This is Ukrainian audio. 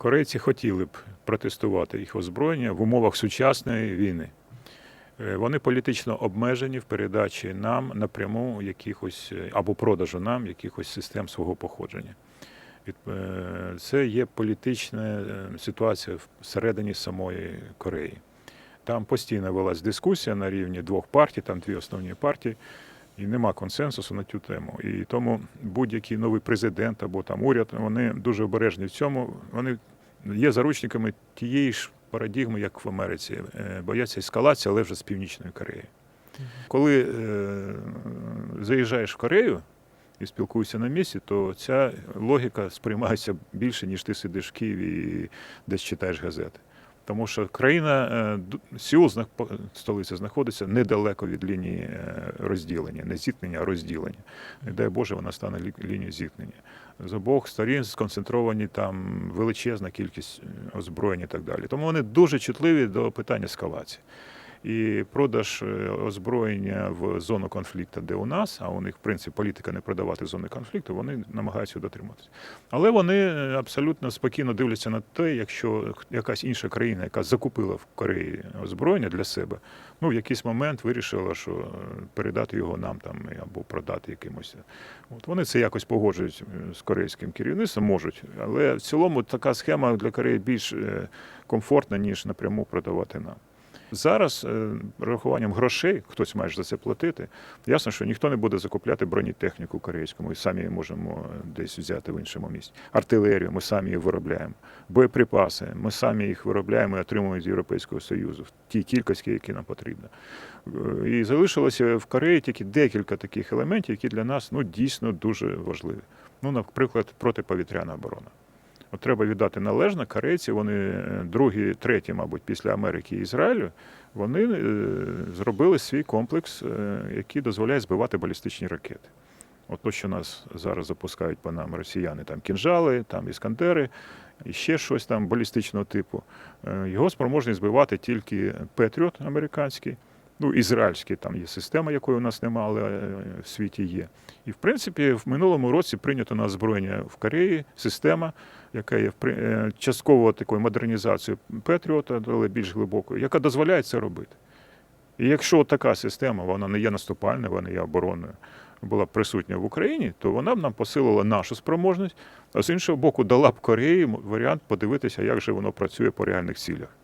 Корейці хотіли б протестувати їх озброєння в умовах сучасної війни. Е, Вони політично обмежені в передачі нам напряму якихось е, або продажу нам якихось систем свого походження. Е, Це є політична ситуація всередині самої Кореї. Там постійно велась дискусія на рівні двох партій, там дві основні партії, і нема консенсусу на цю тему. І тому будь-який новий президент або там уряд, вони дуже обережні в цьому. Вони є заручниками тієї ж парадігми, як в Америці. Е, Бояться ескалації, але вже з Північної Кореї. Коли е, заїжджаєш в Корею і спілкуєшся на місці, то ця логіка сприймається більше, ніж ти сидиш в Києві і десь читаєш газети. Тому що країна Сіул ду- по- столиця, знаходиться недалеко від лінії е, розділення, не зіткнення, а розділення. Не дай Боже, вона стане лі- лінією зіткнення. З обох сторін сконцентровані там величезна кількість е, озброєнь і так далі. Тому вони дуже чутливі до питання ескалації. І продаж е, озброєння в зону конфлікту, де у нас, а у них, в принципі, політика не продавати зони конфлікту, вони намагаються дотриматися. Але вони е, абсолютно спокійно дивляться на те, якщо якась інша країна, яка закупила в Кореї озброєння для себе, ну в якийсь момент вирішила, що е, передати його нам там або продати якимось. От вони це якось погоджують з корейським керівництвом, можуть. Але в цілому така схема для Кореї більш комфортна, ніж напряму продавати нам. Зараз е, рахуванням грошей, хтось має за це платити. Ясно, що ніхто не буде закупляти бронетехніку корейську. Ми самі можемо десь взяти в іншому місці. Артилерію, ми самі виробляємо. Боєприпаси, ми самі їх виробляємо і отримуємо з Європейського Союзу в тій кількості, які нам потрібно. Е, І залишилося в Кореї тільки декілька таких елементів, які для нас ну, дійсно дуже важливі. Ну, наприклад, протиповітряна оборона. От треба віддати належне, корейці, вони е, другі, треті, мабуть, після Америки і Ізраїлю, вони е, зробили свій комплекс, е, який дозволяє збивати балістичні ракети. От то, що нас зараз запускають по нам росіяни, там кінжали, там іскандери, і ще щось там балістичного типу. Його спроможні збивати тільки Петріот американський. Ну, ізраїльський там є система, якої у нас немає, але е, в світі є. І в принципі, в минулому році прийнято на озброєння в Кореї система, яка є е, частково такою модернізацією Петріота, але більш глибокою, яка дозволяє це робити. І якщо така система, вона не є наступальною, вона є оборонною, була присутня в Україні, то вона б нам посилила нашу спроможність, а з іншого боку, дала б Кореї варіант подивитися, як же воно працює по реальних цілях.